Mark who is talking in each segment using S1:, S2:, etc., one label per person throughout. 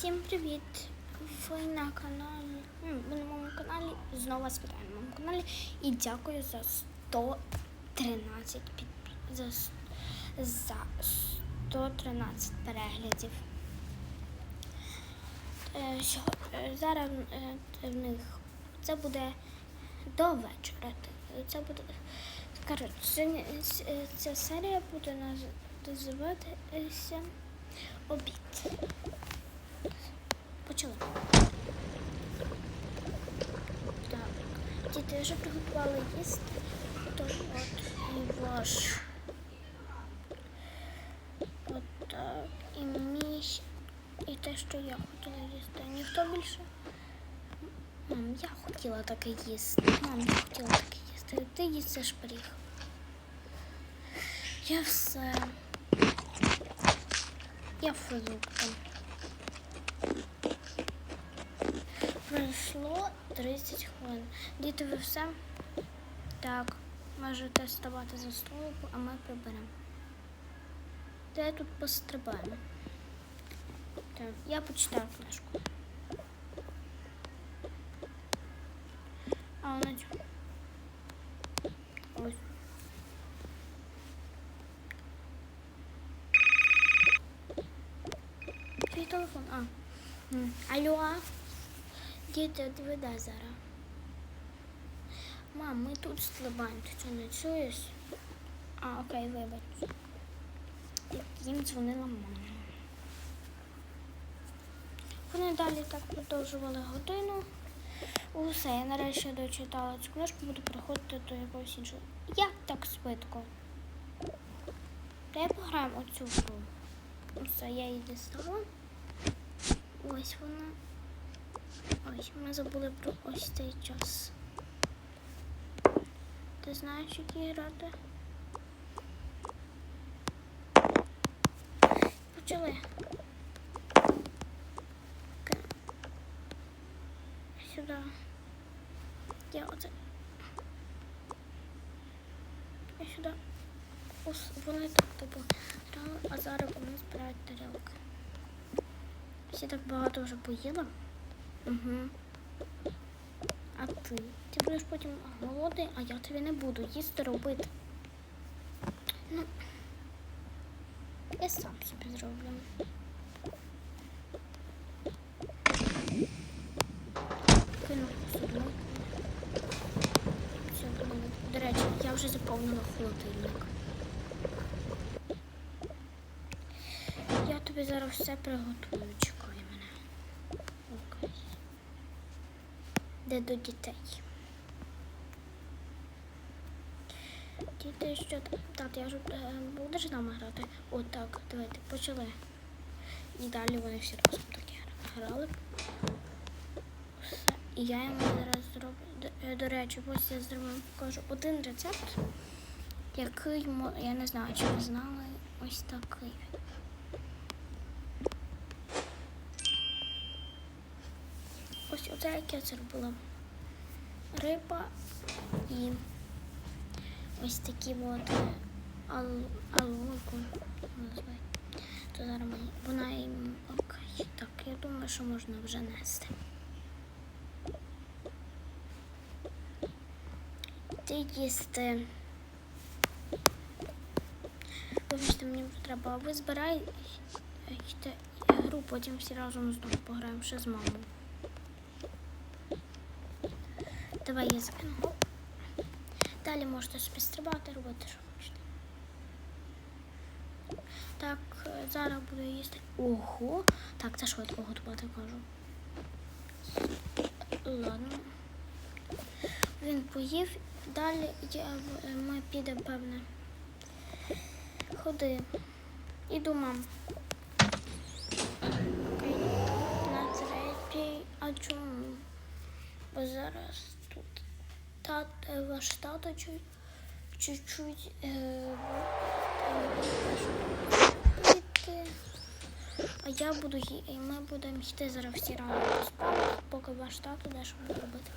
S1: Всім привіт! Ви на каналі, ви на моєму каналі, знову вас вітаю на моєму каналі і дякую за 113 під, за, за 113 переглядів. Е, е, зараз е, в них це буде до вечора. Це буде коротше, ця серія буде називатися обід. Почали. Так. Діти вже приготували їсти. То от і ваш. От так. І мій. І те, що я хотіла їсти. Ніхто більше. Мам, я хотіла таке їсти. Мам, я хотіла таке їсти. Ти їсиш пиріг. Я все. Я фрукти. Пройшло 30 хвилин. Діти, ви все? Так, можете ставати за столику, а ми приберемо. Де тут пострибаємо? Так, я почитаю книжку. А вона. Ось. Твій телефон. А. Алло. Діти, відведай зараз. Мам, ми тут стрибаємо, ти що не чуєш? А, окей, вибач. Їм дзвонила мама. Вони далі так продовжували годину. Усе, я нарешті дочитала цю книжку, буду переходити до якогось іншого. Як так швидко? Дай пограємо оцю гру. Усе, я її дістала. Ось вона. Ось, ми забули про ось цей час. Ти знаєш, які грати? Почали. Сюди. Я оце. Я сюди. Ось вони так типу грали, а зараз вони збирають тарілки. Всі так багато вже поїли. Угу. А ти? Ти будеш потім голодний, а я тобі не буду їсти робити. Ну, я сам собі зроблю. Кину посуду. Все. До речі, я вже заповнила холодильник. Я тобі зараз все приготую, Де до дітей. Діти, що там? Тато, я вже е, будеш з грати? Отак, давайте, почали. І далі вони всі разом такі грали. Все. І я йому зараз зроблю. До, е, до речі, ось я зроблю, покажу один рецепт, який я не знаю, чи ви знали, ось такий. Ось оце як я зробила. Риба і ось такі от ал- алуйку називають. То зараз вона їм окей. Так, я думаю, що можна вже нести. Ти їсти. Вибачте, мені треба. Ви збирайте гру, потім всі разом знову пограємо ще з мамою. Давай я закину. Далі можете собі стрибати, робити, що хочете. Так, е, зараз буду їсти. Ого! Так, це швидко готувати кажу. Ладно. Він поїв. Далі я, е, ми підемо, певне. Ходи. Іду, мам. На третій. А чому? Бо зараз тат, е, ваш тато чуть, чуть-чуть е. А я буду і ми будемо йти зараз всі поспати, поки ваш тато дещо буде робити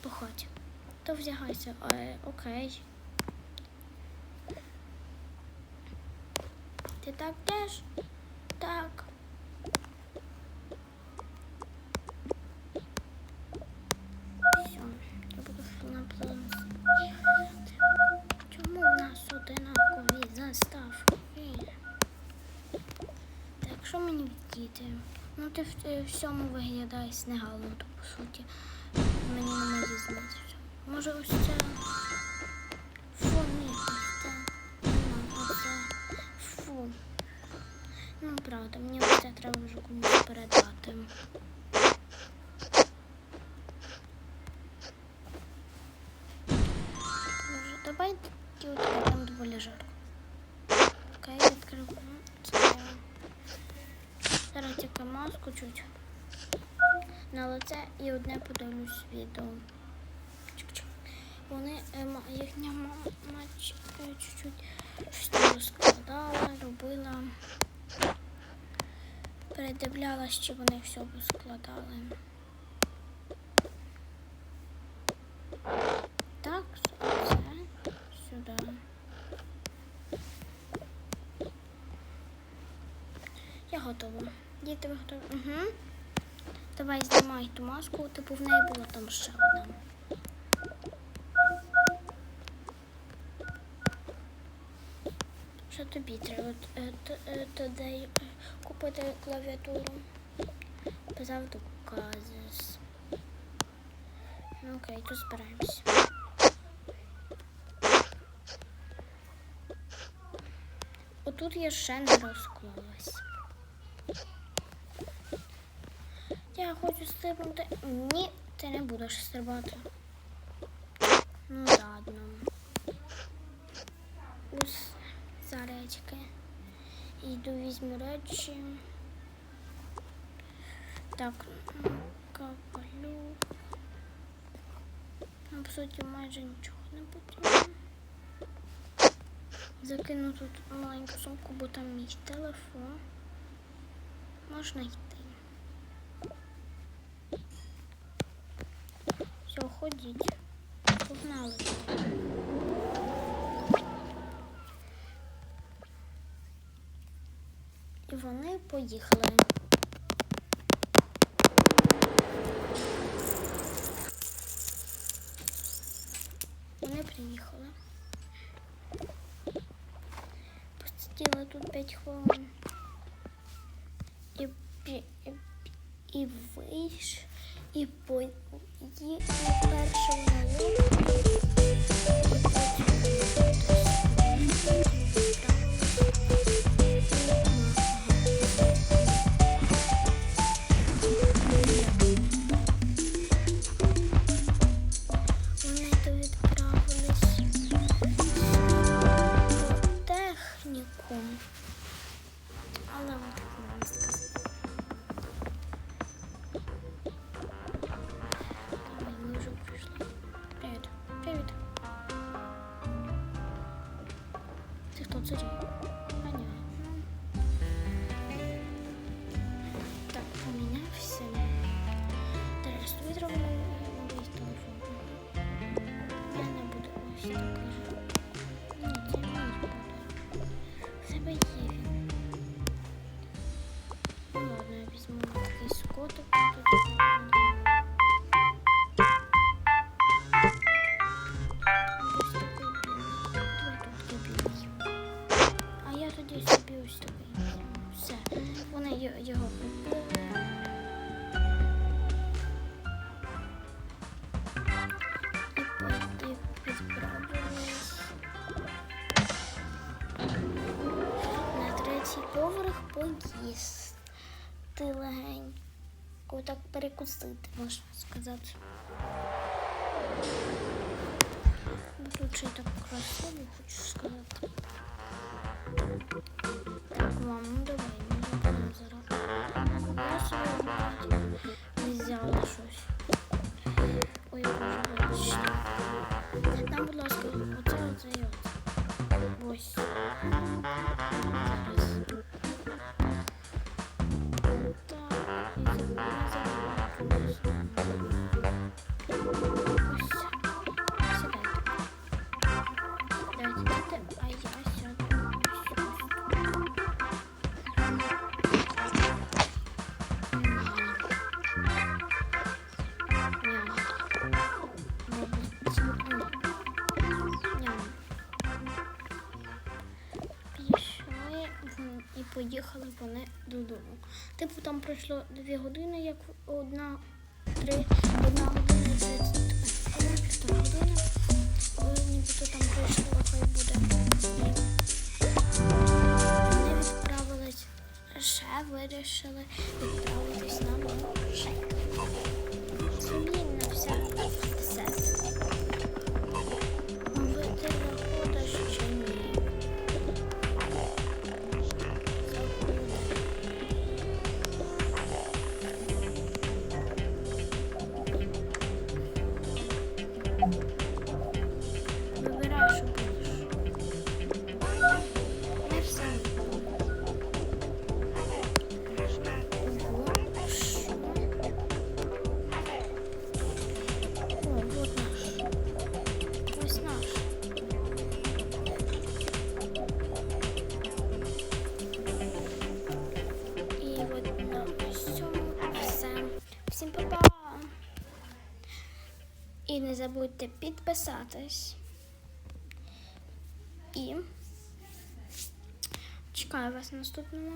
S1: по хаті. То вдягайся, е, окей. Ти так теж? Так. що мені вдіти? Ну ти в е, всьому виглядаєш снегалом, то по суті. Мені немає різниці. Може ось це. Фу, ні, ось це. Оце. Фу. Ну, правда, мені ось це треба вже комусь передати. Боже, давай тільки от там доволі жарко. Окей, відкриваю. Зараз тільки маску чуть на лице і одне подивлюсь відео. Вони е, їхня мама е, чуть-чуть розкладала, робила. Передивлялась, чи вони все складали. Так, це сюди. Я готова. Діти, ви готові? Угу. Давай знімай ту маску, типу в неї була там ще одна. Що тобі треба е, е, туди е, купити клавіатуру? Казав доказис. Ну окей, то збираємося. Отут я ще не розклалась. Я хочу стрибнути. Ні, ти не будеш стрибати. Ну ладно. Ось заречки. Йду візьму речі. Так, капалю. Ну, по суті, майже нічого не потрібно. Закину тут маленьку сумку, бо там мій телефон. Можна йти. Все, ходіть. Погнали. І вони поїхали. Вони приїхали. Посиділи тут 5 хвилин. Тоді ось такий. Все. Вони його купили. І поверх поїсти легенько, так перекусити, можна сказати. Й так красиво, хочу сказати. Мам, ну давай, ми будемо зараз. Я собі не взяла. Ой, боже, вони додому. Типу там пройшло дві години, як одна, три, одна година це одна півтора година. Нібито там пройшло, хай буде. Вони відправились ще вирішили забудьте підписатись. І чекаю вас в наступному.